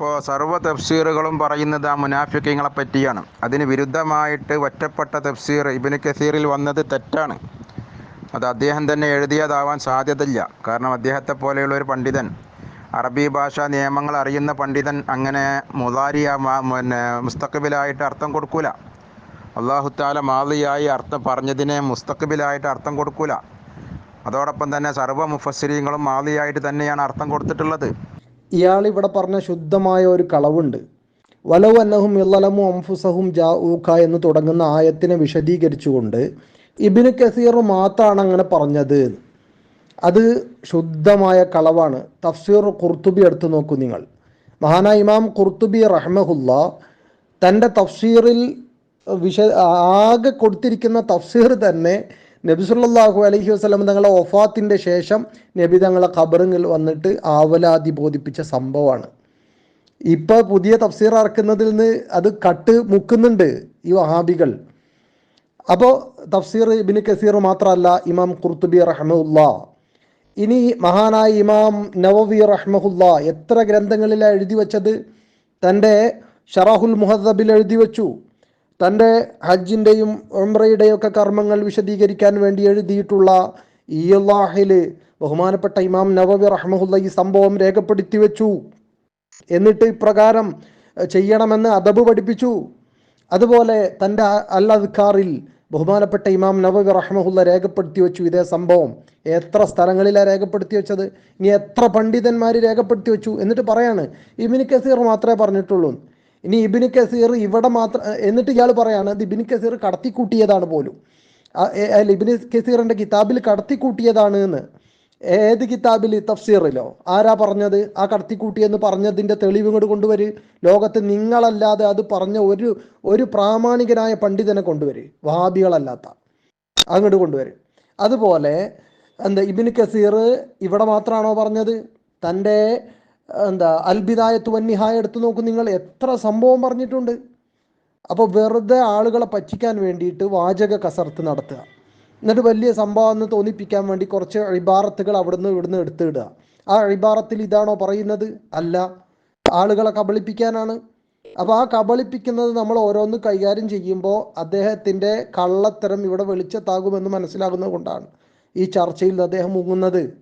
അപ്പോൾ സർവ തഫ്സീറുകളും പറയുന്നത് ആ മുനാഫിക്കങ്ങളെ പറ്റിയാണ്. അതിന് വിരുദ്ധമായിട്ട് ഒറ്റപ്പെട്ട തഫ്സീർ ഇബിന് കസീറിൽ വന്നത് തെറ്റാണ്. അത് അദ്ദേഹം തന്നെ എഴുതിയതാവാൻ സാധ്യതയില്ല. കാരണം അദ്ദേഹത്തെ പോലെയുള്ള ഒരു പണ്ഡിതൻ അറബി ഭാഷാ നിയമങ്ങൾ അറിയുന്ന പണ്ഡിതൻ അങ്ങനെ മുതാരിയ പിന്നെ മുസ്തഖബിലായിട്ട് അർത്ഥം കൊടുക്കൂല. അള്ളാഹുത്താല മാതിയായി അർത്ഥം പറഞ്ഞതിനെ മുസ്തഖബിലായിട്ട് അർത്ഥം കൊടുക്കൂല. അതോടൊപ്പം തന്നെ സർവ മുഫസ്സിരീങ്ങളും മാതിയായിട്ട് തന്നെയാണ് അർത്ഥം കൊടുത്തിട്ടുള്ളത്. ഇയാൾ ഇവിടെ പറഞ്ഞ ശുദ്ധമായ ഒരു കളവുണ്ട്. വലവ് അന്നഹും ഇല്ലലമു അംഫുസഹും ജാ ഊഖ എന്ന് തുടങ്ങുന്ന ആയത്തിനെ വിശദീകരിച്ചുകൊണ്ട് ഇബിന് കസീർ മാത്രമാണ് അങ്ങനെ പറഞ്ഞത്. അത് ശുദ്ധമായ കളവാണ്. തഫ്സീർ കുർത്തുബി എടുത്തു നോക്കൂ നിങ്ങൾ. മഹാനായ ഇമാം കുർത്തുബി റഹ്മഹുല്ല തന്റെ തഫ്സീറിൽ വിശ ആകെ കൊടുത്തിരിക്കുന്ന തഫ്സീർ തന്നെ നബി സല്ലല്ലാഹു അലൈഹി വസല്ലം തങ്ങളുടെ ഒഫാത്തിന്റെ ശേഷം നബി തങ്ങളെ ഖബറിങ്ങിൽ വന്നിട്ട് ആവലാതി ബോധിപ്പിച്ച സംഭവമാണ്. ഇപ്പോൾ പുതിയ തഫ്സീർ ഇറക്കുന്നതിൽ നിന്ന് അത് കട്ട് മുക്കുന്നുണ്ട് ഈ വഹാബികൾ. അപ്പോൾ തഫ്സീർ ഇബിന് കസീർ മാത്രമല്ല ഇമാം ഖുർത്തുബി റഹമുല്ല ഇനി മഹാനായ ഇമാം നവവി റഹ്മുല്ല എത്ര ഗ്രന്ഥങ്ങളിലാണ് എഴുതി വച്ചത്? തന്റെ ഷറാഹുൽ മുഹദ്ദബിൽ എഴുതി വച്ചു. തന്റെ ഹജ്ജിന്റെയും ഉംറയുടെയും ഒക്കെ കർമ്മങ്ങൾ വിശദീകരിക്കാൻ വേണ്ടി എഴുതിയിട്ടുള്ള ഇയല്ലാഹിൽ ബഹുമാനപ്പെട്ട ഇമാം നവബി റഹ്മുല്ല ഈ സംഭവം രേഖപ്പെടുത്തി വെച്ചു. എന്നിട്ട് ഇപ്രകാരം ചെയ്യണമെന്ന് അദബ് പഠിപ്പിച്ചു. അതുപോലെ തന്റെ അൽ അദ്ക്കാറിൽ ബഹുമാനപ്പെട്ട ഇമാം നവബി റഹ്മുല്ല രേഖപ്പെടുത്തി വെച്ചു ഇതേ സംഭവം. എത്ര സ്ഥലങ്ങളിലാണ് രേഖപ്പെടുത്തി വെച്ചത്? ഇനി എത്ര പണ്ഡിതന്മാർ രേഖപ്പെടുത്തി വെച്ചു? എന്നിട്ട് പറയാണ് ഇബിന് കസീർ മാത്രമേ പറഞ്ഞിട്ടുള്ളൂ. ഇനി ഇബിന് കസീർ ഇവിടെ മാത്രം എന്നിട്ട് ഇയാൾ പറയാണ് ഇത് ഇബിന് കസീർ കടത്തിക്കൂട്ടിയതാണ് പോലും. അല്ല ഇബിന് കസീറിന്റെ കിതാബിൽ കടത്തിക്കൂട്ടിയതാണ് എന്ന്. ഏത് കിതാബിൽ? തഫ്സീറിലോ. ആരാ പറഞ്ഞത്? ആ കടത്തിക്കൂട്ടിയെന്ന് പറഞ്ഞതിന്റെ തെളിവ് ഇങ്ങോട്ട് കൊണ്ടുവര്. ലോകത്ത് നിങ്ങളല്ലാതെ അത് പറഞ്ഞ ഒരു ഒരു പ്രാമാണികനായ പണ്ഡിതനെ കൊണ്ടുവര്. വഹാബികളല്ലാത്ത. അങ്ങോട്ട് കൊണ്ടുവരും. അതുപോലെ എന്താ ഇബിന് കസീർ ഇവിടെ മാത്രമാണോ പറഞ്ഞത്? തന്റെ എന്താ അൽബിദായത്ത് വന്നിഹായ എടുത്തു നോക്കും നിങ്ങൾ എത്ര സംഭവം പറഞ്ഞിട്ടുണ്ട്. അപ്പോൾ വെറുതെ ആളുകളെ പറ്റിക്കാൻ വേണ്ടിയിട്ട് വാചക കസർത്ത് നടത്തുക. എന്നിട്ട് വലിയ സംഭവം എന്ന് തോന്നിപ്പിക്കാൻ വേണ്ടി കുറച്ച് ഇബാറത്തുകൾ അവിടുന്ന് ഇവിടുന്ന് എടുത്തിടുക ആ അഴിബാറത്തിൽ ഇതാണോ പറയുന്നത്? അല്ല. ആളുകളെ കബളിപ്പിക്കാനാണ്. അപ്പോൾ ആ കബളിപ്പിക്കുന്നത് നമ്മൾ ഓരോന്ന് കൈകാര്യം ചെയ്യുമ്പോൾ അദ്ദേഹത്തിന്റെ കള്ളത്തരം ഇവിടെ വെളിച്ചത്താകുമെന്ന് മനസ്സിലാകുന്നത് കൊണ്ടാണ് ഈ ചർച്ചയിൽ അദ്ദേഹം മുങ്ങുന്നത്.